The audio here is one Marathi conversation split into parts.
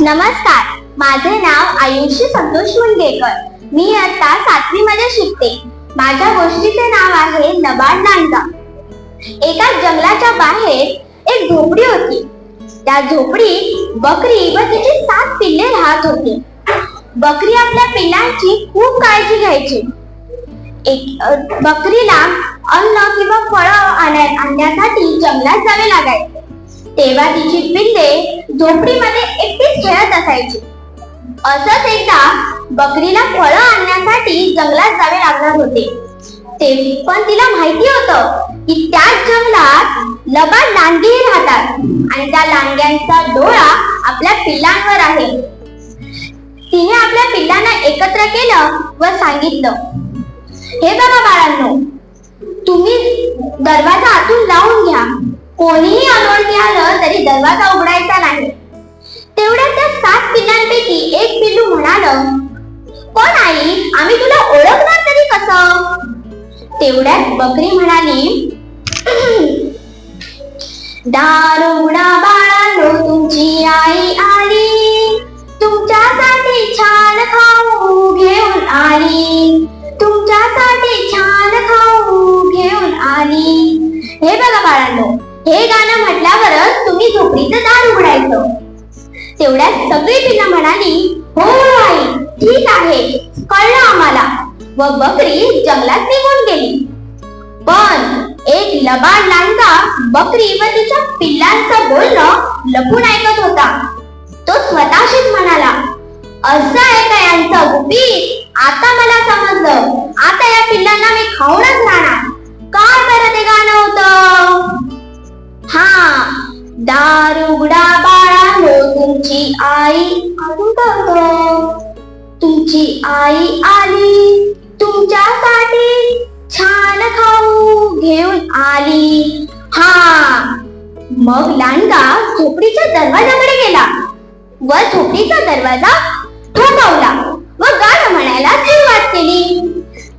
नमस्कार माझे नाव आयुषी संतोष मुंगेकर मी आता सातवी मध्ये शिकते. माझ्या गोष्टीचे नाव आहे नबाड नांदा एका जंगलाच्या बाहेर एक झोपडी होती. त्या झोपडीत बकरी व तिची सात पिल्ले राहत होती. बकरी आपल्या पिल्लांची खूप काळजी घ्यायची. एक बकरीला अन्न किंवा फळ आणण्यासाठी जंगलात जावे लागायचे. तेव्हा तिची पिल्ले झोपडीमध्ये एकटीच खेळत असायची. असंच एकदा बकरीला फळं आणण्यासाठी जंगलात जावे लागणार होते. ते पण तिला माहिती होतं की त्याच जंगलात लबाड लांडगेही राहतात आणि त्या लांडग्यांचा डोळा आपल्या पिल्लांवर आहे. तिने आपल्या पिल्लांना एकत्र केलं व सांगितलं हे बघा बाळांनो तुम्ही दरवाजा आतून लावून घ्या. कोणीही अनोळखी आलं तरी दरवाजा उघडायचा नाही. तेवढ्या त्या सात पिल्लांपैकी एक पिल्लू म्हणाल कोण आई आम्ही तुला ओळखणार तरी कसं? तेवढ्यात बकरी म्हणाली दारुडा बाळांनो तुमची आई आली. तुमच्यासाठी छान खाऊ घेऊन आली. तुमच्यासाठी छान खाऊ घेऊन आली. हे बघा बाळांनो हे गाणं म्हटल्यावरच तुम्ही झोपडीचं दार उघडायचं. तेवढ्यात सगळी पिल्लं म्हणाली हो आई ठीक आहे कळलं आम्हाला. व बकरी जंगलात निघून गेली. पण एक लबाड लांडगा बकरी व तिच्या पिल्लांचं बोलणं लपून ऐकत होता. तो स्वतःशीच म्हणाला असं आता मला समजलं. आता या पिल्लांना मी खाऊनच राहणार. काय बरं ते गाणं होत? हा दार उघडा बाळा हो तुमची आई तुमची आई आली तुमच्यासाठी छान खाऊ घेऊन आली. हा मग लांडगा झोपडीच्या दरवाजाकडे गेला. व झोपडीचा दरवाजा ठोठावला. व म्हणायला सुरुवात केली.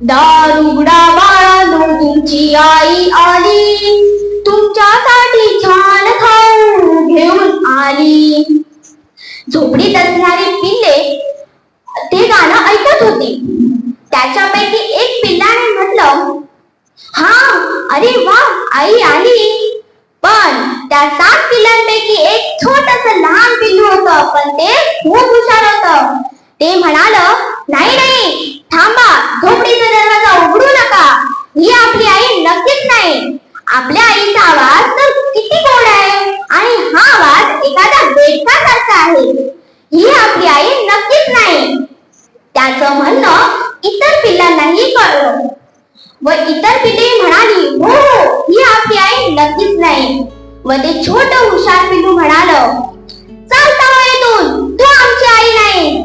दार उघडा तुमची आई आली. तुमच्यासाठी छान खाऊ घेऊन आली. झोपडीत असणारी पिल्ले ते गाणं ऐकत होती. त्याच्यापैकी एक पिल्लाने म्हटलं हा अरे वा आई आली. पण त्या सात पिल्लांपैकी एक छोटस लहान पिल्लू होतं पण ते खूप हुशार होतं. ते म्हणाल नाही नाही. थांबा. झोपडीचा दरवाजा उघडू नका. ही आपली आई नक्कीच नाही. आपल्या आईचा आवाज तर किती गोड आहे. आणि हा आवाज एखाद्या बेडकासारखा आहे. ही आपली आई नक्कीच नाही. त्याचं म्हणणं इतर पिल्लांनाही कळलं. व इतर पिल्ले म्हणाली हो ही आपली आई नक्कीच नाही. व ते छोट हुशार पिल्लू म्हणाल चालता येतून तू आमची आई नाही.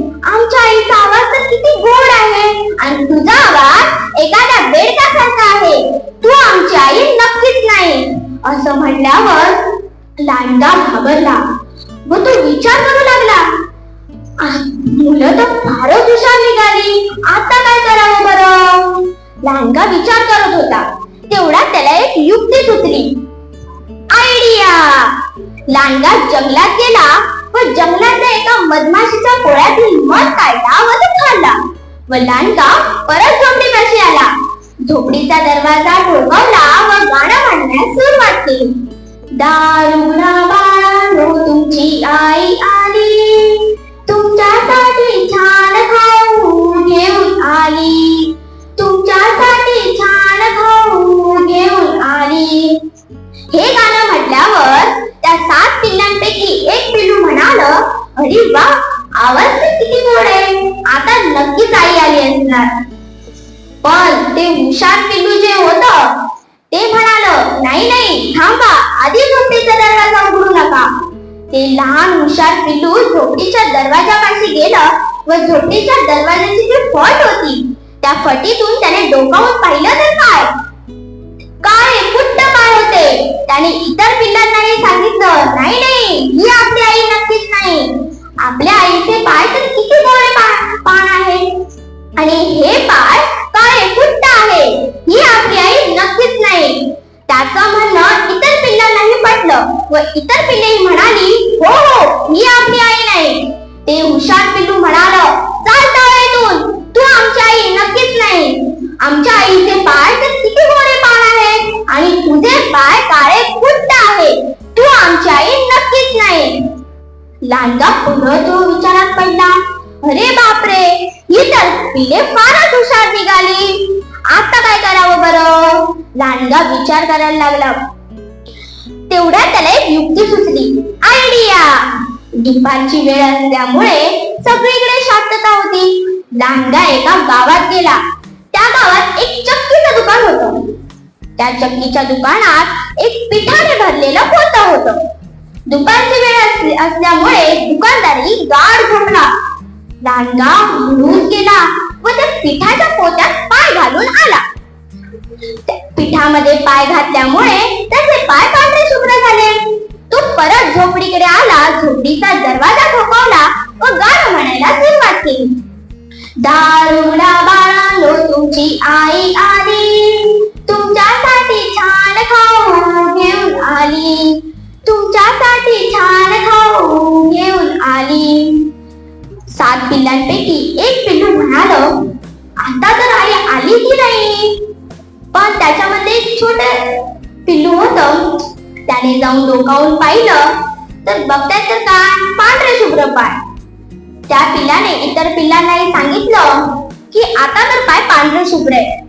असं म्हटल्यावर लांडा घाबरला व तो विचार करू लागला. मुलं तर फारच हुशार निघाली. आता काय करावं बरं? लांडगा विचार करत होता. तेवढा त्याला एक युक्ती सुचली. आयडिया! लांडगा जंगलात गेला व जंगलातल्या एका मधमाशीच्या पोळ्यातील मध काढला व तो खाल्ला व लांडगा परत झोपडीपाशी आला. झोपडीचा दरवाजा ठोकवला व गाणं म्हणण्यास सुरुवात केली. दारुडा बाळांनो तुमची आई आली. तुमच्यासाठी ते लहान हुशार पिल्लू झोपडीच्या दरवाजापाशी गेलं व झोपडीच्या दरवाजाची जी फट होती त्या फटीतून त्याने डोकावून पाहिलं तर काय? काय फुट्ट काय होते? त्याने इतर पिल्लांनाही सांगितलं नाही नाही ही आपली आई नक्कीच नाही. आपल्या आईचे पाय तर किती गोळे पान आहे? आणि हे पाय काय आहे? ही आपली आई नक्कीच नाही. त्याचं म्हणणं इतर पिल्लांनाही पटलं व इतर पिल्लेही म्हणाली हो हो मी आपली आई नाही. ते हुशार पिल्लू म्हणाल चाल हो इथून. तू आमची आई नक्कीच नाही. आमच्या आईचे पाय तर किती गोरे पाय आहेत आणि तुझे पाय काळे खुट्ट आहे तू आमची आई नक्कीच नाही. लांडगा पुन्हा तो विचारात पडला अरे बापरे ही तर पिले फारच हुशार निघाली. आता काय करावं बरं? लांडगा विचार करायला लागला तेवढ्या त्याला एक युक्ती सुचली. आयडिया दुपारची वेळ असल्यामुळे सगळीकडे शांतता होती. लांडगा एका गावात गेला. त्या गावात एक चक्कीचं दुकान होतं. त्या चक्कीच्या दुकानात एक पिठाने भरलेलं पोतं होतं. दुपारची वेळ असली- असल्यामुळे दुकानदारी गाढ झोपला लांडगा म्हणून गेला व त्या पिठाच्या पोत्यात पाय घालून आला. पिठामध्ये पाय घातल्यामुळे त्याचे पाय पांढरे शुभ्र झाले. तो परत झोपडीकडे आला झोपडीचा दरवाजा ठोकावला. व गाणं म्हणायला सुरुवात केली. दारुडा बाळांनो तुमची आई आली. तुमच्यासाठी छान खाऊ घेऊन आली. तुमच्यासाठी छान खाऊ घेऊन आली. सात पिल्लांपैकी एक पिल्लू म्हणाल आता तर आई आली की त्याच्यामध्ये एक छोट पिल्लू होत. त्याने जाऊन डोकावून पाहिलं. तर बघताय तर काय पांढरे शुभ्र पाय. त्या पिल्लाने इतर पिल्लांनाही सांगितलं की आता तर पाय पांढरे शुभ्र आहे.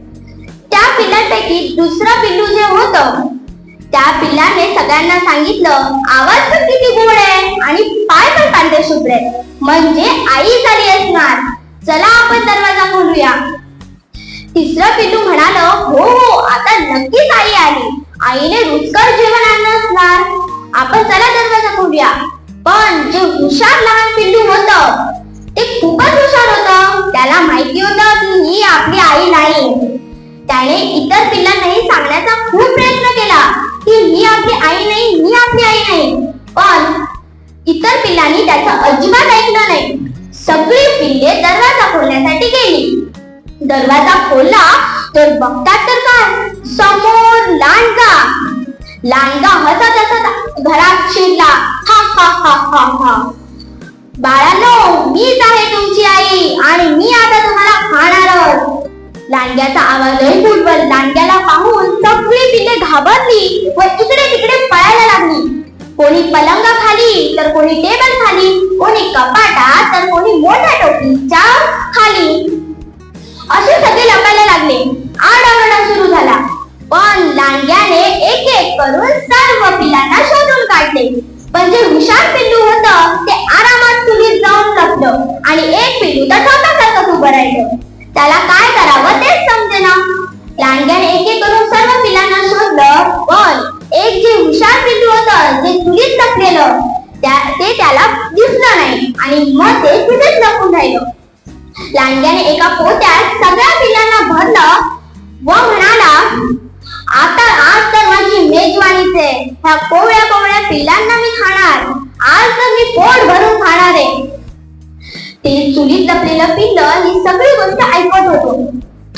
त्या पिल्लांपैकी दुसरं पिल्लू जे होत त्या पिल्लाने सगळ्यांना सांगितलं आवाज पण किती गोड आहे आणि पाय पण पांढरे शुभ्र आहे. म्हणजे आई झाली असणार. चला आपण दरवाजा खोलूया. तिसरं पिल्लू म्हणाल हो हो आता नक्कीच आई आली. आईने रुचकर जेवण आणलं असणार. आपण चला दरवाजा खोलूया. पण जे हुशार लहान पिल्लू होत ते खूपच हुशार होत. त्याला माहिती होतं की ही आपली आई नाही. त्याने इतर पिल्लांनाही सांगण्याचा खूप प्रयत्न केला की मी आपली आई नाही मी आपली आई नाही. पण इतर पिल्लांनी त्याचं अजिबात ऐकलं नाही. सगळी पिल्ले दरवाजा खोलण्यासाठी गेली. दरवाजा खोलला तर बघतात तर काय? समोर लांडगा. लांडगा हसत हसत घरात शिरला हा हा हा हा हा. बाळानो मीच आहे तुमची आई आणि मी आता तुम्हाला खाणारच लांडग्याचा आवाज ऐकून लांडग्याला पाहून सगळी पिल्ले घाबरली व इकडे तिकडे पळायला लागली. कोणी पलंगाखाली तर कोणी टेबल खाली कोणी कपाटा तर कोणी मोठ्या टोपीच्या खाली. असे सगळे लपायला लागले. आरडाओरडा सुरू झाला. पण लांडग्याने एक एक करून सर्व पिल्लांना शोधून काढले. पण जे हुशार पिल्लू होत ते आरामात चुलीत जाऊन लपलं आणि एक पिल्लू तर ठोकासारखं उभं राहिलं. त्याला काय करावं तेच समजेना. लांडग्याने एक एक करून सर्व पिल्लांना शोधलं पण एक जे हुशार पिल्लू होत जे चुलीत लपलेलं त्या ते त्याला दिसलं नाही आणि मग ते तिथेच लपून राहिलं. लांडग्याने एका पोत्यात सगळ्या पिल्लांना भरलं व म्हणाला आता आज तर माझी मेजवानीच आहे ह्या कोवळ्या कोवळ्या पिल्लांना मी खाणार. आज तर मी पोट भरून खाणार आहे. ते चुलीत लपलेलं पिल्ल ही सगळी गोष्ट ऐकत होतो.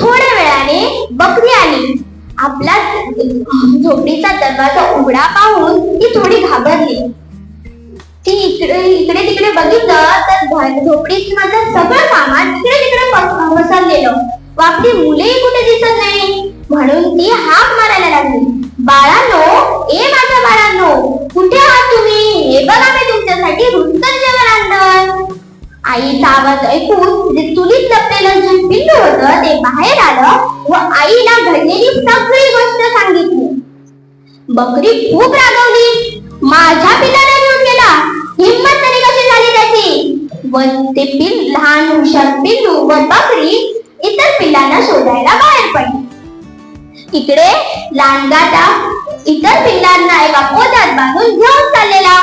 थोड्या वेळाने बकरी आली. आपला झोपडीचा दरवाजा उघडा पाहून ती थोडी घाबरली. ती इकडे इकडे तिकडे बघितलं तर झोपडीत माझं सगळं सामान इकडे तिकडे पसरलेलं. वापरी आपली मुलेही कुठे दिसत नाही. म्हणून ती हाक मारायला लागली. बाळांनो ए माझ्या बाळांनो कुठे आहात तुम्ही? हे बघा मी तुमच्यासाठी रुचकर जेवण आणलं आईचा आवाज ऐकून जे चुलीत लपलेलं जे पिल्लू होतं ते बाहेर आलं व आईला घडलेली सगळी गोष्ट सांगितली. बकरी खूप रागवली. माझ्या पिल्लाला हिंमत तरी कशी झाली त्याची? व ते पिल लहान हुशार पिल्लू व बकरी इतर पिल्लांना शोधायला बाहेर पडली. इकडे लांडगाटा इतर पिल्लांना एका पोत्यात बांधून घेऊन चाललेला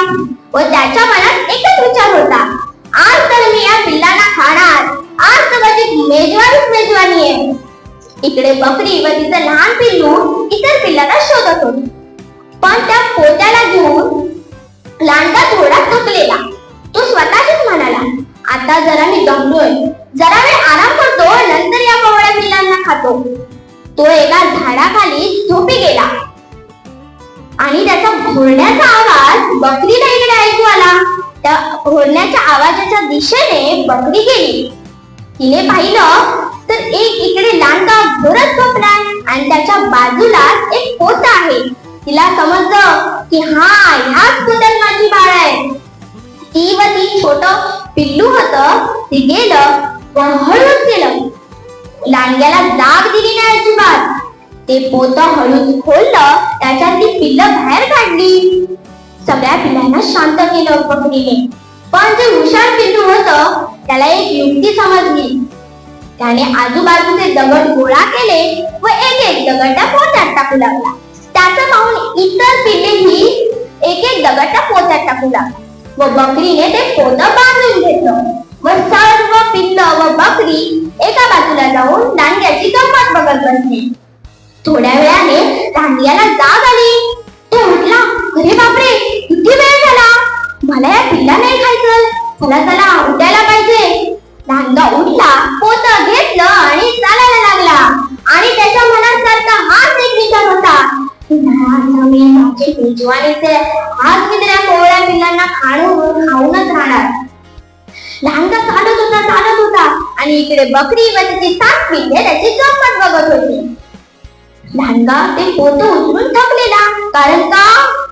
व त्याच्या मनात एकच विचार होता. आज तर मी या पिल्लांना खाणार. आज तर माझी मेजवानीच मेजवानी आहे. इकडे बकरी व तिचं लहान पिल्लू इतर पिल्लांना शोधत होती. पण त्या पोत्याला घेऊन लांडगा थोडा थकलेला. तो स्वतःशीच म्हणाला आता जरा मी दमलोय. जरा वेळ आराम करतो नंतर या पवळ्या पिल्लांना खातो. तो एका झाडाखाली झोपी गेला. आणि त्याचा घोरण्याचा आवाज बकरीला इकडे ऐकू आला. त्या घोरण्याच्या आवाजाच्या दिशेने बकरी गेली. तिने पाहिलं तर एक इकडे लांडगा घोरत झोपलाय आणि त्याच्या बाजूला एक पोत आहे. तिला समजलं की हा छोट पिल्लू होत ते गेलं व हळूच गेलं. लांडग्याला जाग दिली नाही अजिबात. ते पोत हळूच खोललं त्याच्यातली पिल्लं बाहेर काढली. सगळ्या पिल्लांना शांत केलं बकरीने. पण जे हुशार पिल्लू होत त्याला एक युक्ती समजली. त्याने आजूबाजूचे दगड गोळा केले व एक एक दगड पोचात पोत्यात टाकू लागला. त्याचं पाहून इतर पिल्लेही एक एक दगड पोचात पोत्यात टाकू लागला. व बकरीने ते पोत बांधून घेतलं. व सर्व पिल्ल व बकरी एका बाजूला जाऊन दांड्याची गंमत बघत बसली. थोड्या वेळाने रांडियाला जाग आली. तो म्हटला अरे बापरे आणि बकरी व त्याची सात पिल्ले त्याची गंमत बघत होती. लहानगा ते पोत उचलून थकलेला कारण का?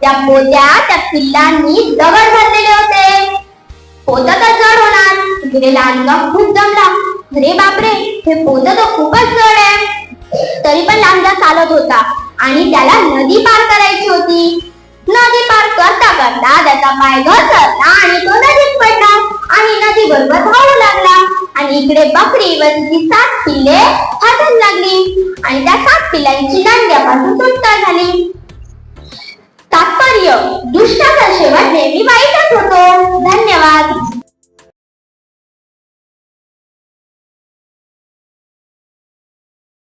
त्या पोत्यात त्या पिल्लांनी दगड भरलेले होते. पोत तर जड होणार तिकडे लहानगा खूप जमला अरे बापरे हे पोत तर खूपच जड आहे. तरी पण लहानगा चालत होता आणि त्याला नदी पार करायची होती. नदी पार करता करता त्याचा पाय घसरला आणि तो नदीत पडला आणि नदी बरोबर धावू लागला. आणि इकडे बकरीवरची सात पिल्ले हटत लागली. आणि त्या सात पिल्लांची दांड्यापासून सुटका झाली. तात्पर्य दुष्टाचा शेवट नेहमी वाईटच होतो. धन्यवाद.